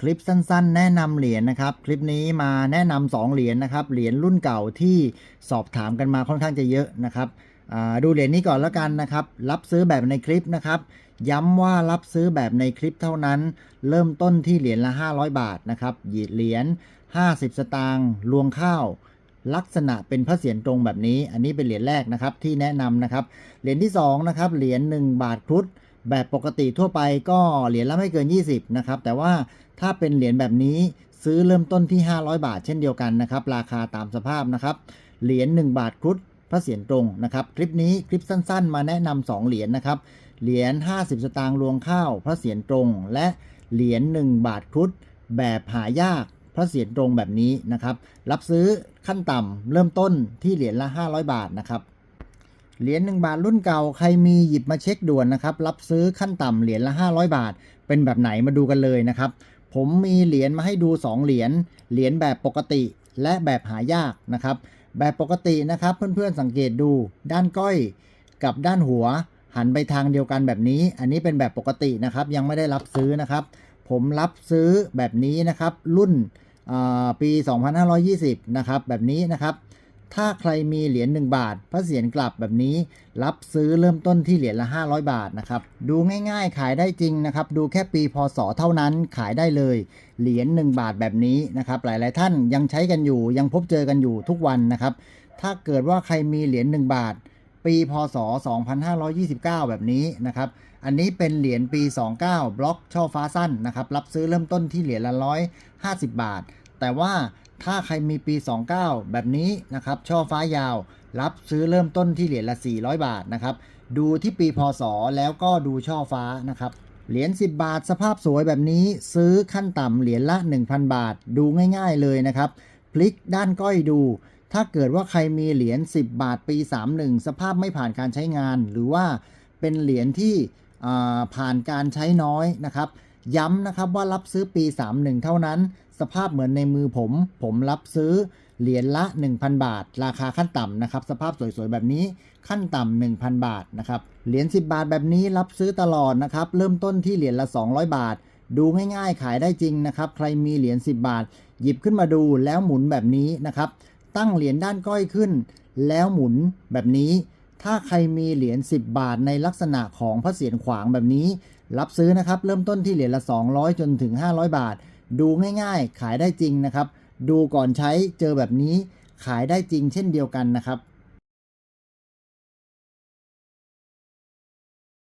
คลิปสั้นๆ แนะนำเหรียญนะครับ คลิปนี้มาแนะนำสองเหรียญนะครับ เหรียญรุ่นเก่าที่สอบถามกันมาค่อนข้างจะเยอะนะครับดูเหรียญนี้ก่อนแล้วกันนะครับ รับซื้อแบบในคลิปนะครับ ย้ำว่ารับซื้อแบบในคลิปเท่านั้น เริ่มต้นที่เหรียญละ 500 บาทนะครับเหรียญ50 สตางค์รวงข้าว ลักษณะเป็นพระเศียรตรงแบบนี้ อันนี้เป็นเหรียญแรกนะครับที่แนะนำนะครับ เหรียญที่2นะครับเหรียญ1บาทครุฑ แบบปกติทั่วไปก็เหรียญละไม่เกิน 20 นะครับ แต่ว่าถ้าเป็นเหรียญแบบนี้ซื้อเริ่มต้นที่ 500 บาทเช่นเดียวกันนะครับ ราคาตามสภาพนะครับ เหรียญ1บาทครุฑพระเศียรตรงนะครับ คลิปนี้คลิปสั้น ๆ มาแนะนำสองเหรียญนะครับ เหรียญ50 สตางค์รวงข้าว พระเศียรตรง และเหรียญ1บาทครุฑแบบหายากพระเศียรตรงแบบนี้นะครับ รับซื้อขั้นต่ำเริ่มต้นที่เหรียญละ 500 บาทนะครับ เหรียญ1บาทรุ่นเก่าใครมีหยิบมาเช็คด่วนนะครับ รับซื้อขั้นต่ำเหรียญละ 500 บาท เป็นแบบไหนมาดูกันเลยนะครับ ผมมีเหรียญมาให้ดู 2 เหรียญเหรียญแบบปกติและแบบหายากนะครับ แบบปกตินะครับเพื่อนๆสังเกตดูด้านก้อยกับด้านหัวหันไปทางเดียวกันแบบนี้ อันนี้เป็นแบบปกตินะครับ ยังไม่ได้รับซื้อนะครับ ผมรับซื้อแบบนี้นะครับ รุ่นอ่าปี 2520 นะครับ แบบนี้นะครับ ถ้าใครมีเหรียญ1บาท พระเศียรกลับแบบนี้ รับซื้อเริ่มต้นที่เหรียญละ 500 บาทนะครับ ดูง่ายๆ ขายได้จริงนะครับ ดูแค่ปีพศเท่านั้นขายได้เลย เหรียญ1บาทแบบนี้นะครับ หลายๆท่านยังใช้กันอยู่ ยังพบเจอกันอยู่ทุกวันนะครับ ถ้าเกิดว่าใครมีเหรียญ1บาท ปีพศ 2529 แบบนี้นะครับ อันนี้เป็นเหรียญปี 29 บล็อกช่อฟ้าสั้นนะครับ รับซื้อเริ่มต้นที่เหรียญละ 150 บาท แต่ว่า ถ้าใครมีปี 29 แบบนี้นะครับ ช่อฟ้ายาว รับซื้อเริ่มต้นที่เหรียญละ 400 บาทนะครับ ดูที่ปีพศ แล้วก็ดูช่อฟ้านะครับ เหรียญ 10 บาทสภาพสวยแบบนี้ ซื้อขั้นต่ำเหรียญละ 1,000 บาท ดูง่ายๆเลยนะครับ พลิกด้านก้อยดู ถ้าเกิดว่าใครมีเหรียญ 10 บาทปี 31 สภาพไม่ผ่านการใช้งาน หรือว่าเป็นเหรียญที่ผ่านการใช้น้อยนะครับย้ำนะครับว่ารับซื้อปี 31 เท่านั้น สภาพเหมือนในมือผม ผมรับซื้อเหรียญละ 1,000 บาท ราคาขั้นต่ำนะครับ สภาพสวยๆ แบบนี้ขั้นต่ำ1,000 บาทนะครับ เหรียญ10 บาทแบบนี้รับซื้อตลอดนะครับ เริ่มต้นที่เหรียญละ 200 บาท ดูง่ายๆ ขายได้จริงนะครับ ใครมีเหรียญ10 บาท หยิบขึ้นมาดูแล้วหมุนแบบนี้นะครับ ตั้งเหรียญด้านก้อยขึ้น แล้วหมุนแบบนี้ ถ้าใครมีเหรียญ10 บาทในลักษณะของพระเศียรขวางแบบนี้ รับซื้อนะครับ เริ่มต้นที่เหรียญละ 200 จนถึง 500 บาท ดูง่ายๆ ขายได้จริงนะครับ ดูก่อนใช้เจอแบบนี้ขายได้จริงเช่นเดียวกันนะครับ